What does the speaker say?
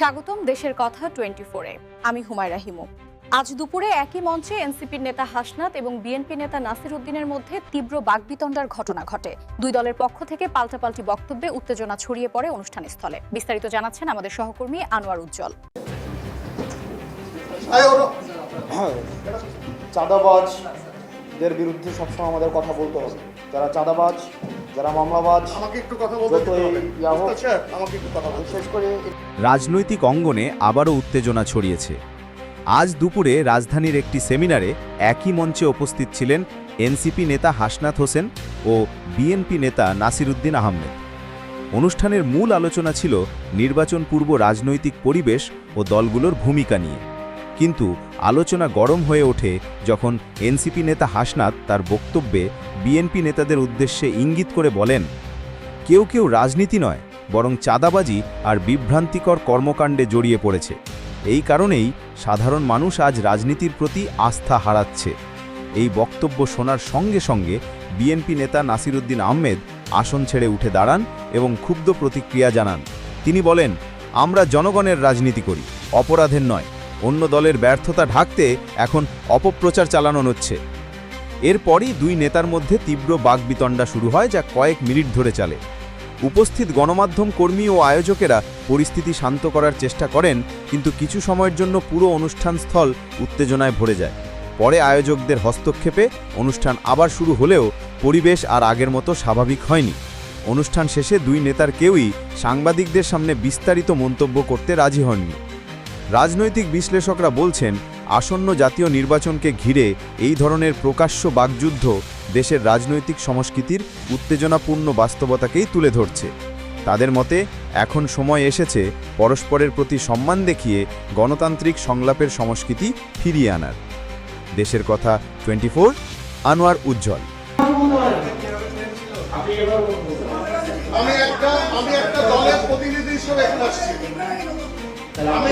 স্বাগতম দেশের কথা টোয়েন্টি ফোরে আমি হুমায়রা হিমু। আজ দুপুরে একই মঞ্চে এনসিপির নেতা হাসনাত এবং বিএনপি নেতা নাসির উদ্দিনের মধ্যে তীব্র বাগবিতণ্ডার ঘটনা ঘটে। দুই দলের পক্ষ থেকে পাল্টাপাল্টি বক্তব্যে উত্তেজনা ছড়িয়ে পড়ে অনুষ্ঠান স্থলে বিস্তারিত জানাচ্ছেন আমাদের সহকর্মী আনোয়ার উজ্জ্বল। চাঁদাবাজদের বিরুদ্ধে সবসময় আমাদের কথা বলতে হবে। যারা চাঁদাবাজ যারা মামলাবাজ আমাকে একটু কথা বলতে দিতে যতই হবে হোক, ওস্তাদ সাহেব, আমাকে একটু কথা বলতে করে রাজনৈতিক অঙ্গনে আবারও উত্তেজনা ছড়িয়েছে। আজ দুপুরে রাজধানীর একটি সেমিনারে একই মঞ্চে উপস্থিত ছিলেন এনসিপি নেতা হাসনাত হোসেন ও বিএনপি নেতা নাসিরুদ্দিন আহমেদ। অনুষ্ঠানের মূল আলোচনা ছিল নির্বাচন পূর্ব রাজনৈতিক পরিবেশ ও দলগুলোর ভূমিকা নিয়ে। কিন্তু আলোচনা গরম হয়ে ওঠে যখন এনসিপি নেতা হাসনাত তার বক্তব্যে বিএনপি নেতাদের উদ্দেশ্যে ইঙ্গিত করে বলেন, কেউ কেউ রাজনীতি নয়, বরং চাঁদাবাজি আর বিভ্রান্তিকর কর্মকাণ্ডে জড়িয়ে পড়েছে। এই কারণেই সাধারণ মানুষ আজ রাজনীতির প্রতি আস্থা হারাচ্ছে। এই বক্তব্য শোনার সঙ্গে সঙ্গে বিএনপি নেতা নাসিরুদ্দিন আহমেদ আসন ছেড়ে উঠে দাঁড়ান এবং ক্ষুব্ধ প্রতিক্রিয়া জানান। তিনি বলেন, আমরা জনগণের রাজনীতি করি, অপরাধের নয়। অন্য দলের ব্যর্থতা ঢাকতে এখন অপপ্রচার চালানো হচ্ছে। এরপরই দুই নেতার মধ্যে তীব্র বাগবিতণ্ডা শুরু হয় যা কয়েক মিনিট ধরে চলে। উপস্থিত গণমাধ্যম কর্মী ও আয়োজকেরা পরিস্থিতি শান্ত করার চেষ্টা করেন, কিন্তু কিছু সময়ের জন্য পুরো অনুষ্ঠান স্থল উত্তেজনায় ভরে যায়। পরে আয়োজকদের হস্তক্ষেপে অনুষ্ঠান আবার শুরু হলেও পরিবেশ আর আগের মতো স্বাভাবিক হয়নি। অনুষ্ঠান শেষে দুই নেতার কেউই সাংবাদিকদের সামনে বিস্তারিত মন্তব্য করতে রাজি হননি। রাজনৈতিক বিশ্লেষকরা বলছেন, আসন্ন জাতীয় নির্বাচনকে ঘিরে এই ধরনের প্রকাশ্য বাকযুদ্ধ দেশের রাজনৈতিক সংস্কৃতির উত্তেজনাপূর্ণ বাস্তবতাকেই তুলে ধরছে। তাদের মতে, এখন সময় এসেছে পরস্পরের প্রতি সম্মান দেখিয়ে গণতান্ত্রিক সংলাপের সংস্কৃতি ফিরিয়ে আনার। দেশের কথা টোয়েন্টি ফোর আনোয়ার উজ্জ্বল। আমি একটা আমি একটা দলের প্রতিনিধি হিসেবে আসছি আমি